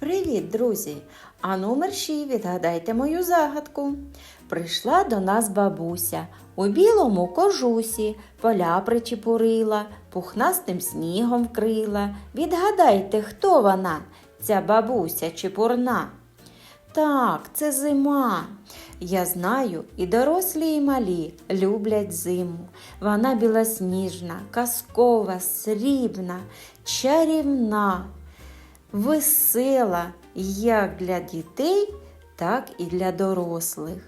Привіт, друзі! А номер ще відгадайте мою загадку. Прийшла до нас бабуся у білому кожусі, поля причепурила, пухнастим снігом вкрила. Відгадайте, хто вона, ця бабуся чепурна? Так, це зима. Я знаю, і дорослі, і малі люблять зиму. Вона білосніжна, казкова, срібна, чарівна, весела як для дітей, так і для дорослих.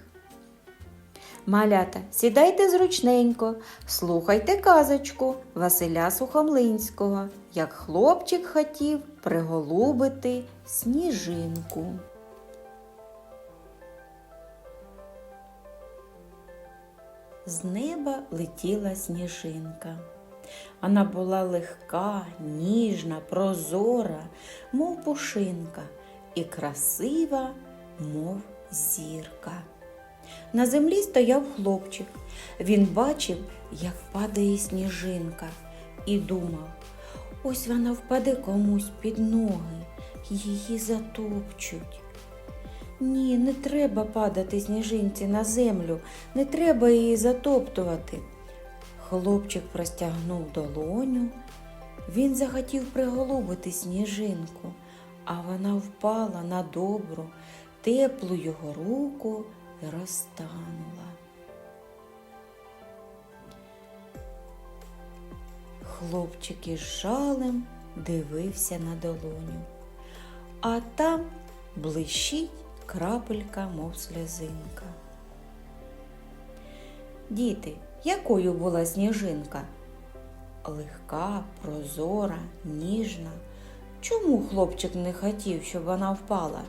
Малята, сідайте зручненько, слухайте казочку Василя Сухомлинського, як хлопчик хотів приголубити сніжинку. З неба летіла сніжинка. Вона була легка, ніжна, прозора, мов пушинка, і красива, мов зірка. На землі стояв хлопчик. Він бачив, як падає сніжинка, і думав, ось вона впаде комусь під ноги, її затопчуть. Ні, не треба падати сніжинці на землю, не треба її затоптувати. Хлопчик простягнув долоню. Він захотів приголубити сніжинку, а вона впала на добру, теплу його руку і розтанула. Хлопчик із жалем дивився на долоню, а там блищить крапелька, мов сльозинка. Діти, якою була сніжинка? Легка, прозора, ніжна. Чому хлопчик не хотів, щоб вона впала?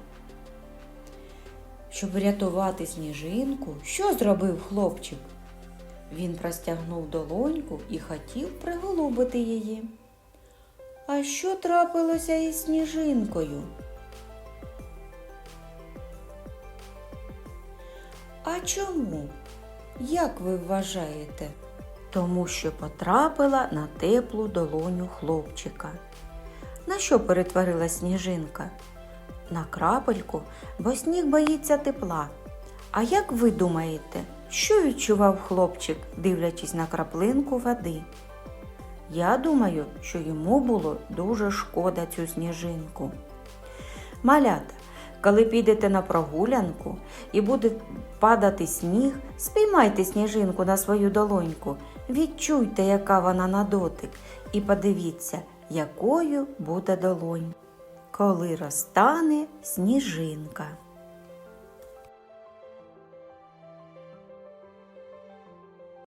Щоб врятувати сніжинку, що зробив хлопчик? Він простягнув долоньку і хотів приголубити її. А що трапилося із сніжинкою? А чому? Як ви вважаєте? Тому що потрапила на теплу долоню хлопчика. На що перетворила сніжинка? На крапельку, бо сніг боїться тепла. А як ви думаєте, що відчував хлопчик, дивлячись на краплинку води? Я думаю, що йому було дуже шкода цю сніжинку. Малята, коли підете на прогулянку і буде падати сніг, спіймайте сніжинку на свою долоньку, відчуйте, яка вона на дотик, і подивіться, якою буде долонь, коли розтане сніжинка.